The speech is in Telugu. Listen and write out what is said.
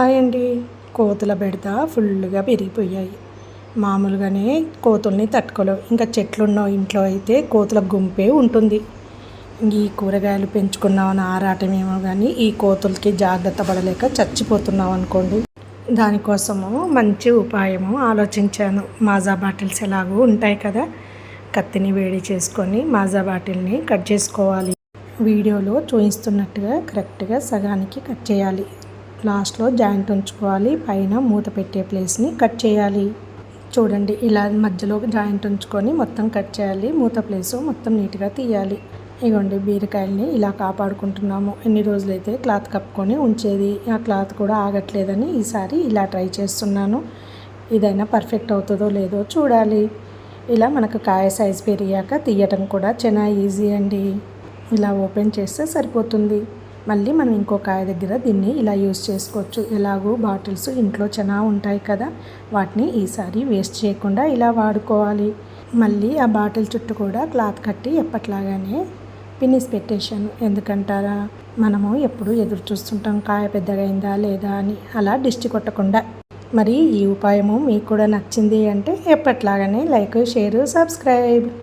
హాయ్ అండి కోతుల బెడత ఫుల్గా పెరిగిపోయాయి. మామూలుగానే కోతుల్ని తట్టుకోలేవు. ఇంకా చెట్లున్న ఇంట్లో అయితే కోతుల గుంపే ఉంటుంది. ఈ కూరగాయలు పెంచుకున్నామని ఆరాటమేమో కానీ ఈ కోతులకి జాగ్రత్త పడలేక చచ్చిపోతున్నాం అనుకోండి. దానికోసము మంచి ఉపాయము ఆలోచించాను. మాజా బాటిల్స్ ఎలాగో ఉంటాయి కదా కత్తిని వేడి చేసుకొని మాజా బాటిల్ని కట్ చేసుకోవాలి. వీడియోలో చూపిస్తున్నట్టుగా కరెక్ట్గా సగానికి కట్ చేయాలి. లాస్ట్లో జాయింట్ ఉంచుకోవాలి. పైన మూత పెట్టే ప్లేస్ని కట్ చేయాలి. చూడండి ఇలా మధ్యలో జాయింట్ ఉంచుకొని మొత్తం కట్ చేయాలి. మూత ప్లేస్ మొత్తం నీట్గా తీయాలి. ఇగోండి బీరకాయల్ని ఇలా కాపాడుకుంటున్నాము. ఎన్ని రోజులైతే క్లాత్ కప్పుకొని ఉంచేది ఆ క్లాత్ కూడా ఆగట్లేదని ఈసారి ఇలా ట్రై చేస్తున్నాను. ఇదైనా పర్ఫెక్ట్ అవుతుందో లేదో చూడాలి. ఇలా మనకు కాయ సైజ్ పెరిగాక తీయటం కూడా చాలా ఈజీ అండి. ఇలా ఓపెన్ చేస్తే సరిపోతుంది. మళ్ళీ మనం ఇంకో కాయ దగ్గర దీన్ని ఇలా యూస్ చేసుకోవచ్చు. ఎలాగో బాటిల్స్ ఇంట్లో చాలా ఉంటాయి కదా వాటిని ఈసారి వేస్ట్ చేయకుండా ఇలా వాడుకోవాలి. మళ్ళీ ఆ బాటిల్ చుట్టూ కూడా క్లాత్ కట్టి ఎప్పట్లాగానే పిన్నిస్ పెట్టేశాను. ఎందుకంటారా? మనము ఎప్పుడు ఎదురు చూస్తుంటాం కాయ పెద్దగైందా లేదా అని. అలా దిష్టి కొట్టకుండా. మరి ఈ ఉపాయము మీకు కూడా నచ్చింది అంటే ఎప్పట్లాగానే లైక్ షేర్ సబ్స్క్రైబ్.